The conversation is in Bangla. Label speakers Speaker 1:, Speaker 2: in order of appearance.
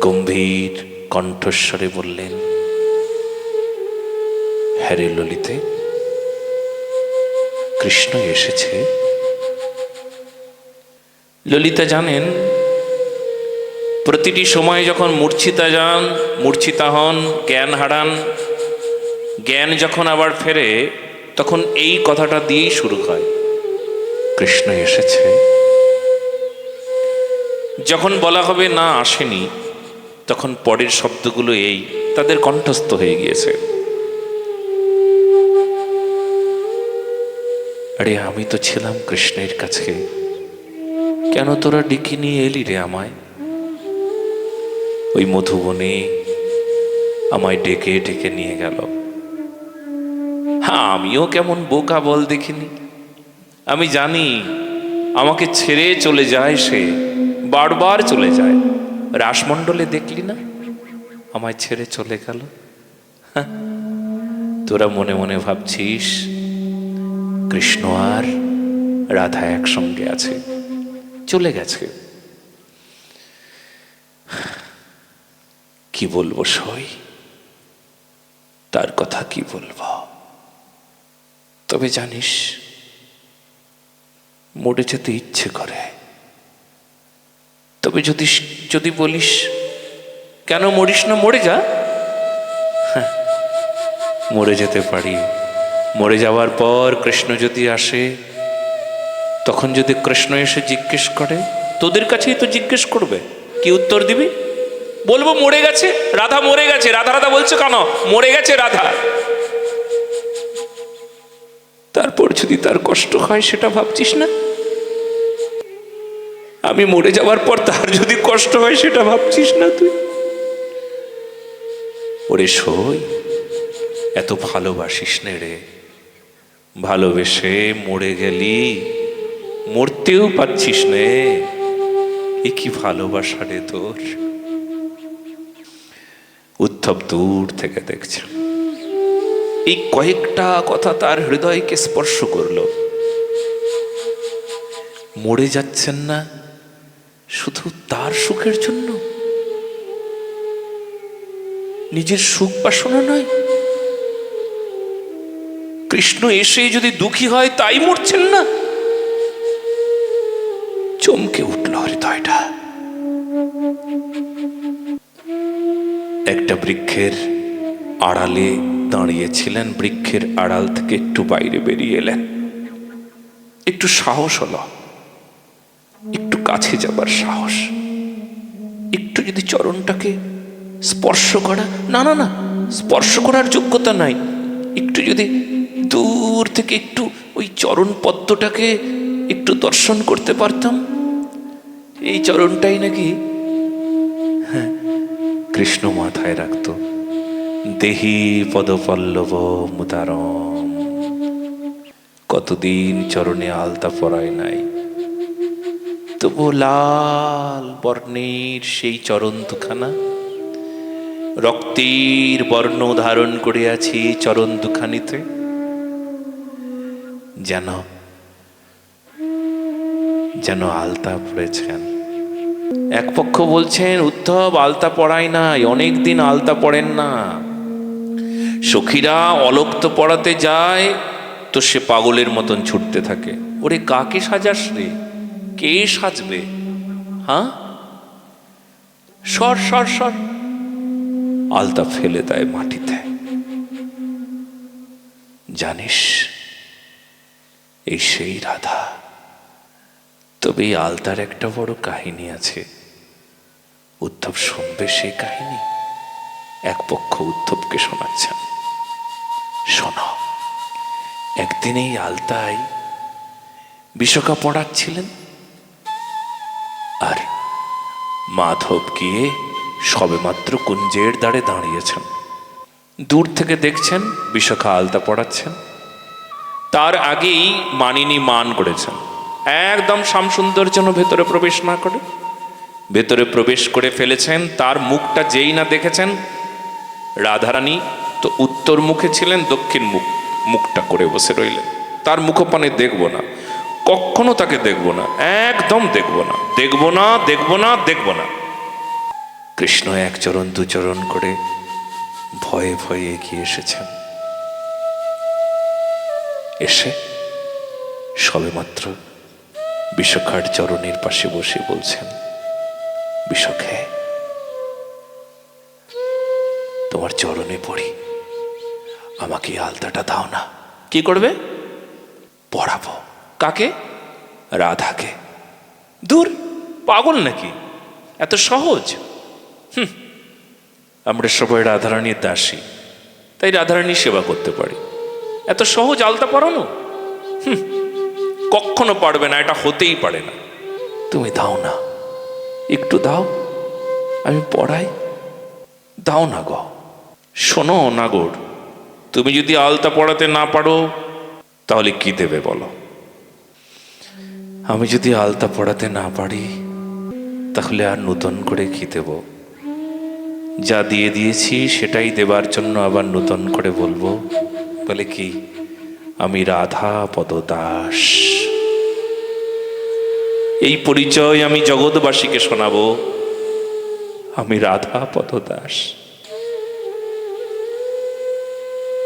Speaker 1: গম্ভীর কণ্ঠস্বরে বললেন হ্যারে ললিতে, কৃষ্ণ এসেছে। ললিতা জানেন, প্রতিটি সময় যখন মূর্ছিতা যান, মূর্ছিতা হন, জ্ঞান হারান, জ্ঞান যখন আবার ফেরে, তখন এই কথাটা দিয়েই শুরু হয়, কৃষ্ণ এসেছে। যখন বলা হবে, না, আসেনি। তখন পরের শব্দগুলো এই, তাদের কণ্ঠস্থ হয়ে গিয়েছে। আরে আমি তো ছিলাম কৃষ্ণের কাছে। কেন তোরা ডিকি নিয়ে এলি রে আমায়? ওই মধুবনে আমায় ডেকে ডেকে নিয়ে গেল। হ্যাঁ আমিও কেমন বোকা বল দেখিনি। আমি জানি আমাকে ছেড়ে চলে যায় সে, বারবার চলে যায়। রাসমণ্ডলে দেখলি না? আমায় ছেড়ে চলে গেল। হ্যাঁ, তোরা মনে মনে ভাবছিস কৃষ্ণ আর রাধা একসঙ্গে আছে চলে গেছে। কি বলব সই? তার কথা কি বলব? তবে জানিস মরে যেতে ইচ্ছে করে। তবে যদি যদি বলিস কেন মরিস না মরে যা। হ্যাঁ, মরে যেতে পারি। মরে যাওয়ার পর কৃষ্ণ যদি আসে তখন যদি কৃষ্ণ এসে জিজ্ঞেস করে তোদের কাছেই তো জিজ্ঞেস করবে কি উত্তর দিবি? বলব মরে গেছে রাধা মরে গেছে রাধা রাধা বলছো কেন? মরে গেছে রাধা। তারপর যদি তার কষ্ট হয় সেটা ভাবছিস না? আমি মরে যাওয়ার পর তার যদি কষ্ট হয়, সেটা ভাবছিস না তুই? ওরে সই, এত ভালোবাসিস নে রে। ভালোবেসে মরে গেলি, মরতেও পাচ্ছিস নে। এ কি ভালোবাসা রে তোর? উদ্ধব দূর থেকে দেখছে। এই কয়েকটা কথা তার হৃদয়কে স্পর্শ করল। মরে যাচ্ছেন না শুধু তার সুখের জন্য? নিজের সুখ বাসনা নয়। কৃষ্ণ এসে যদি দুঃখী হয়, তাই মরছেন না। চমকে উঠল হৃদয়টা। একটা বৃক্ষের আড়ালে দাঁড়িয়েছিলেন, বৃক্ষের আড়াল থেকে একটু বাইরে বেরিয়ে এলেন। একটু সাহস হলো। কাছে যাবার সাহস। একটু যদি চরণটাকে স্পর্শ করা, না না না, স্পর্শ করার যোগ্যতা নাই। একটু যদি দূর থেকে একটু ওই চরণ পদ্মটাকে একটু দর্শন করতে পারতাম, এই চরণটাই নাকি হ্যাঁ কৃষ্ণ মাথায় রাখত। দেহি পদপল্লব মুদারম কতদিন চরণে আলতা পরায় নাই। তবু লাল বর্ণের সেই চরণ দুখানা রক্তের বর্ণ ধারণ করে আছি চরণ দুখানিতে যেন যেন আলতা পড়েছেন। এক পক্ষ বলছেন, উদ্ধব, আলতা পড়ায় নাই অনেক দিন আলতা পড়েন না। সখীরা অলক্ত পড়াতে যায়, তো সে পাগলের মতন ছুটতে থাকে। ওরে, কাকে সাজাস রে? কে সাজবে? হ্যাঁ? সর সর সর। আলতা ফেলে দেয় মাটিতে। জানিস, এই সেই রাধা। তবে এই আলতার একটা বড় কাহিনী আছে। উদ্ধব শুনবে সেই কাহিনী? এক পক্ষ উদ্ধবকে শোনাচ্ছেন। শোনো, একদিন এই আলতায় বিশ্বকা পড়াচ্ছিলেন আর মাধব গিয়ে সবেমাত্র কুঞ্জের দ্বারে দাঁড়িয়েছেন। দূর থেকে দেখছেন, বিশাখা আলতা পড়াচ্ছেন তার আগেই মানিনী মান করেছেন। একদম শ্যামসুন্দর যেন ভেতরে প্রবেশ না করে। ভেতরে প্রবেশ করে ফেলেছেন, তার মুখটা যেই না দেখেছেন, রাধারানী তো উত্তর মুখে ছিলেন, দক্ষিণ মুখ মুখটা করে বসে রইলেন। তার মুখপানে দেখব না। কখনো তাকে দেখব না একদম দেখব না। দেখব না দেখব না দেখব না। কৃষ্ণ এক চরণ দু চরণ করে ভয়ে ভয়ে এগিয়ে এসেছেন। এসে সবেমাত্র বিশ্বখার চরণের পাশে বসে বলছেন বিশ্বখে তোমার চরণে পড়ি। আমাকে আলতাটা দাও না। কি করবে? পড়াবো। কাকে? রাধাকে। দূর, পাগল নাকি? এত সহজ। হুম। আমরা সবাই রাধারানীর দাসী। তাই রাধারানীর সেবা করতে পারি। এত সহজ আলতা পরানো? হুম। কখনো পারবে না, এটা হতেই পারে না। তুমি দাও না। একটু দাও। আমি পড়াই। দাও না গ। শোনো নাগর, তুমি যদি আলতা পড়াতে না পারো, তাহলে কি দেবে বলো? আমি যদি আলতা পড়াতে না পারি, তাহলে আর নতুন করে কি দেব? যা দিয়ে দিয়েছি সেটাই দেবার জন্য আবার নতুন করে বলব। বলে কি, আমি রাধা পদদাস। এই পরিচয় আমি জগৎবাসীকে শোনাবো। আমি রাধা পদদাস।